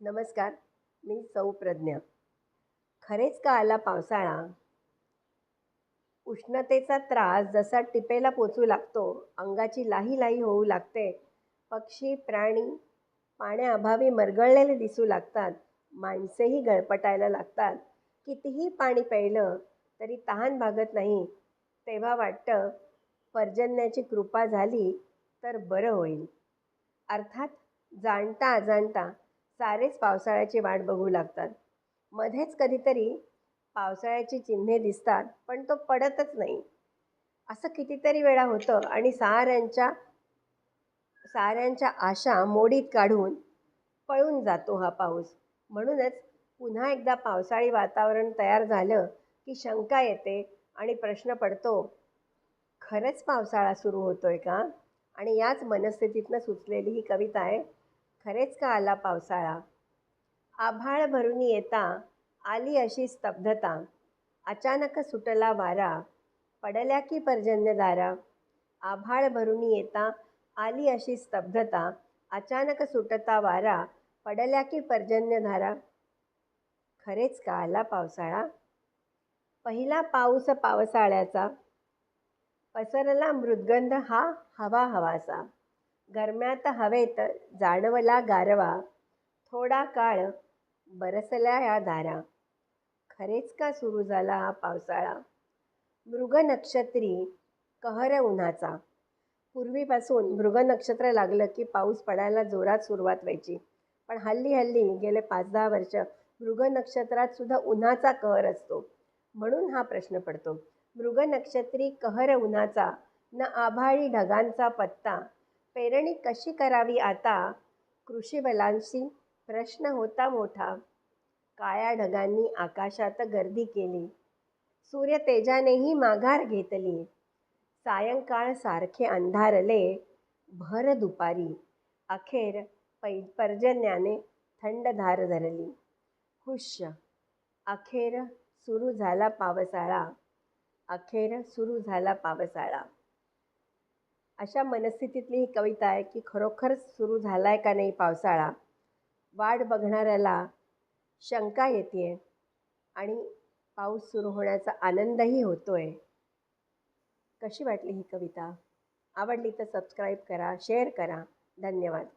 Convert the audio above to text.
नमस्कार मी सौ प्रज्ञा. खरेच का आला पावसाळा? उष्णतेचा त्रास जसा टिपेला पोचू लागतो अंगाची लाही लाही होऊ लागते. पक्षी प्राणी पाण्याअभावी मरगळलेले दिसू लागतात माणसेही गळपटायला लागतात. कितीही पाणी प्यायलं तरी तहान भागत नाही. तेव्हा वाटतं पर्जन्याची कृपा झाली तर बरं होईल. अर्थात जाणता अजाणता सारेच पावसाळ्याची वाट बघू लागतात. मध्येच कधीतरी पावसाळ्याची चिन्हे दिसतात पण तो पडतच नाही. असं कितीतरी वेळा होतं आणि साऱ्यांच्या साऱ्यांच्या आशा मोडीत काढून पळून जातो हा पाऊस. म्हणूनच पुन्हा एकदा पावसाळी वातावरण तयार झालं की शंका येते आणि प्रश्न पडतो खरंच पावसाळा सुरू होतोय का? आणि याच मनस्थितीतनं सुचलेली ही कविता आहे खरेच का आला पावसाळा? आभाळ भरून येता आली अशी स्तब्धता. अचानक सुटला वारा पडल्या की पर्जन्यदारा. आभाळ भरून येता आली अशी स्तब्धता. अचानक सुटता वारा पडल्या की पर्जन्यधारा खरेच का आला पावसाळा? पहिला पाऊस पावसाळ्याचा. पसरला मृदगंध हा हवा हवासा. गरम्यात हवेत जाणवला गारवा थोडा काळ बरसल्या या दारा. खरेच का सुरू झाला हा पावसाळा? मृग नक्षत्री कहर उन्हाचा. पूर्वीपासून मृग नक्षत्र लागलं की पाऊस पडायला जोरात सुरुवात व्हायची. पण हल्ली हल्ली गेले पाच दहा वर्ष मृग नक्षत्रात सुद्धा उन्हाचा कहर असतो. म्हणून हा प्रश्न पडतो. मृग नक्षत्री कहर उन्हाचा न आभाळी ढगांचा पत्ता पेरणी कशी करावी आता? कृषीबलांशी प्रश्न होता मोठा. काळ्या ढगांनी आकाशात गर्दी केली. सूर्य तेजानेही माघार घेतली. सायंकाळ सारखे अंधारले. भर दुपारी. अखेर पै पर्जन्याने थंड धार धरली. खुश. अखेर सुरू झाला पावसाळा. अखेर सुरू झाला पावसाळा. अशा मनस्थितीतली ही कविता आहे की खरोखरच सुरू झाला आहे का नाही पावसाळा? वाट बघणाऱ्याला शंका येते आणि पाऊस सुरू होण्याचा आनंदही होतो आहे कशी वाटली ही कविता? आवडली तर सबस्क्राईब करा शेअर करा. धन्यवाद.